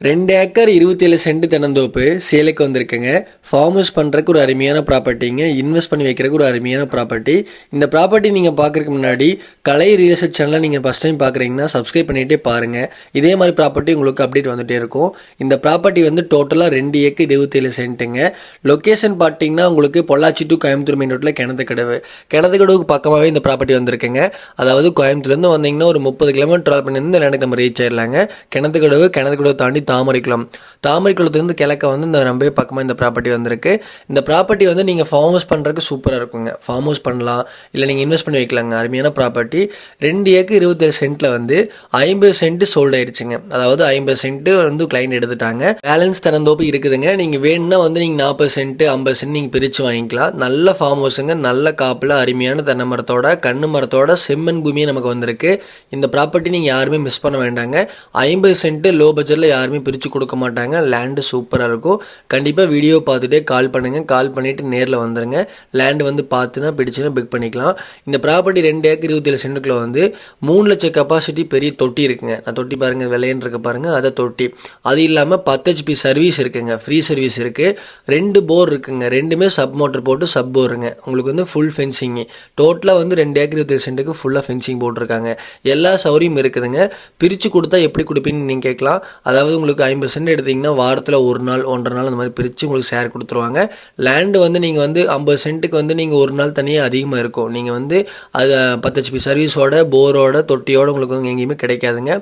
ரெண்டு ஏக்கர் இருபத்தேழு சென்ட் தென்னந்தோப்பு சேலுக்கு வந்திருக்குங்க. ஃபார்ம் ஹவுஸ் பண்ணுறக்கு ஒரு அருமையான ப்ராப்பர்ட்டிங்க இன்வெஸ்ட் பண்ணி வைக்கிறக்கு ஒரு அருமையான ப்ராப்பர்ட்டி இந்த ப்ராப்பர்ட்டி நீங்கள் பார்க்குறதுக்கு முன்னாடி கலை ரியல் எஸ்டேட் சேனலை நீங்கள் ஃபஸ்ட் டைம் பார்க்குறீங்கன்னா சப்ஸ்கிரைப் பண்ணிகிட்டே பாருங்கள் இதே மாதிரி ப்ராப்பர்ட்டி உங்களுக்கு அப்டேட் வந்துகிட்டே இருக்கும். இந்த ப்ராப்பர்ட்டி வந்து டோட்டலாக ரெண்டு ஏக்கர் இருபத்தேழு சென்ட்டுங்க. லொக்கேஷன் பார்த்தீங்கன்னா உங்களுக்கு பொள்ளாச்சி டு கோயம்புத்தூர் மெயின் ரோட்டில் கிணத்து கடவு கிணத்து கடவுக்கு பக்கமாகவே இந்த ப்ராப்பர்ட்டி வந்திருக்குங்க. அதாவது கோயம்புத்தூர்லேருந்து வந்தீங்கன்னா ஒரு முப்பது கிலோமீட்டர் ட்ராவல் பண்ணி இந்த லேண்டுக்கு நம்ம ரீச் ஆயிடலாங்க கிணத்து கடவு கிணத்து கடவு தாண்டி தாமரைக்குளம். தாமரைக்குளத்துலேருந்து கிழக்க வந்து இந்த ரொம்பவே பக்கமாக இந்த ப்ராப்பர்ட்டி வந்திருக்கு. இந்த ப்ராப்பர்ட்டி வந்து நீங்கள் ஃபார்ம் ஹவுஸ் பண்ணுறதுக்கு சூப்பராக இருக்குங்க. ஃபார்ம் ஹவுஸ் பண்ணலாம். இல்லை நீங்கள் இன்வெஸ்ட் பண்ணி வைக்கலாங்க. அருமையான ப்ராப்பர்ட்டி ரெண்டு ஏக்கர் இருபத்தேழு சென்ட்டில் வந்து ஐம்பது சென்ட் சோல்டு ஆயிடுச்சுங்க. அதாவது ஐம்பது சென்ட் வந்து கிளைண்ட் எடுத்துட்டாங்க. பேலன்ஸ் திறந்தோப்பு இருக்குதுங்க. நீங்கள் வேணும்னா வந்து நீங்கள் நாற்பது சென்ட் ஐம்பது சென்ட் நீங்கள் பிரித்து வாங்கிக்கலாம். நல்ல ஃபார்ம் ஹவுஸுங்க நல்ல காப்பில் அருமையான தென்னை மரத்தோட கண்ணு மரத்தோட செம்மண் பூமியே நமக்கு வந்திருக்கு. இந்த ப்ராப்பர்ட்டி நீங்கள் யாருமே மிஸ் பண்ண வேண்டாங்க. ஐம்பது சென்ட் லோ பட்ஜெட்டில் யாருமே பிரித்து கொடுக்க மாட்டாங்க. லேண்டு சூப்பராக இருக்கும். கண்டிப்பாக வீடியோ பார்த்துட்டே கால் பண்ணுங்கள் கால் பண்ணிவிட்டு நேரில் வந்துடுங்க லேண்டு வந்து பார்த்துனா பிடிச்சுன்னா பிக் பண்ணிக்கலாம். இந்த ப்ராப்பர்ட்டி ரெண்டு ஏக்கர் இருபத்தேழு சென்ட்டுக்குள்ள வந்து மூணு லட்சம் கெப்பாசிட்டி பெரிய தொட்டி இருக்குங்க. நான் தொட்டி பாருங்கள் விலையன்னு இருக்க பாருங்கள் அதை தொட்டி. அது இல்லாமல் பத்து ஹெச்பி சர்வீஸ் இருக்குங்க. ஃப்ரீ சர்வீஸ் இருக்குது ரெண்டு போர் இருக்குங்க. ரெண்டுமே சப் மோட்டர் போட்டு சப் போருங்க உங்களுக்கு வந்து ஃபுல் ஃபென்சிங்கு டோட்டலாக வந்து ரெண்டு ஏக்கர் இருபத்தேழு சென்ட்டுக்கு ஃபுல்லாக ஃபென்சிங் போட்டிருக்காங்க. எல்லா சௌகரியம் இருக்குதுங்க. பிரித்து கொடுத்தா எப்படி கொடுப்பீங்கன்னு நீங்கள் கேட்கலாம். அதாவது உங்களுக்கு ஐம்பது சென்ட் எடுத்தீங்கன்னா வாரத்தில் ஒரு நாள் ஒன்றரை நாள் அந்த மாதிரி பிரித்து உங்களுக்கு ஷேர் கொடுத்துருவாங்க. லேண்டு வந்து நீங்கள் வந்து ஐம்பது சென்ட்டுக்கு வந்து நீங்கள் ஒரு நாள் தனியாக அதிகமாக இருக்கும். நீங்கள் வந்து அது பத்து ஹெச்பி சர்வீஸோட போரோட தொட்டியோட உங்களுக்கு வந்து எங்கேயுமே கிடைக்காதுங்க.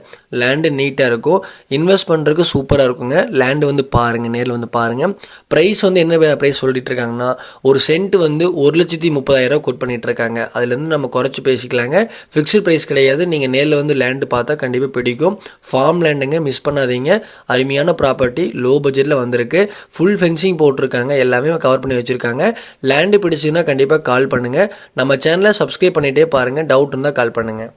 லேண்டு நீட்டாக இருக்கும். இன்வெஸ்ட் பண்ணுறதுக்கு சூப்பராக இருக்குங்க. லேண்டு வந்து பாருங்கள் நேரில் வந்து பாருங்கள் ப்ரைஸ் வந்து என்ன ப்ரைஸ் சொல்லிட்டு இருக்காங்கன்னா ஒரு சென்ட் வந்து ஒரு லட்சத்தி முப்பதாயிரம் கோட் பண்ணிட்டு இருக்காங்க. அதுலேருந்து நம்ம குறைச்சி பேசிக்கலாங்க. ஃபிக்ஸ்டு ப்ரைஸ் கிடையாது. நீங்கள் நேரில் வந்து லேண்டு பார்த்தா கண்டிப்பாக பிடிக்கும். ஃபார்ம் லேண்டுங்க மிஸ் பண்ணாதீங்க. அருமையான ப்ராப்பர்ட்டி லோ பட்ஜெட்டில் வந்திருக்கு. ஃபுல் ஃபென்சிங் போட்டிருக்காங்க. எல்லாமே கவர் பண்ணி வச்சுருக்காங்க. லேண்டு பிடிச்சுன்னா கண்டிப்பாக கால் பண்ணுங்கள் நம்ம சேனலை சப்ஸ்கிரைப் பண்ணிகிட்டே பாருங்கள் டவுட் இருந்தால் கால் பண்ணுங்கள்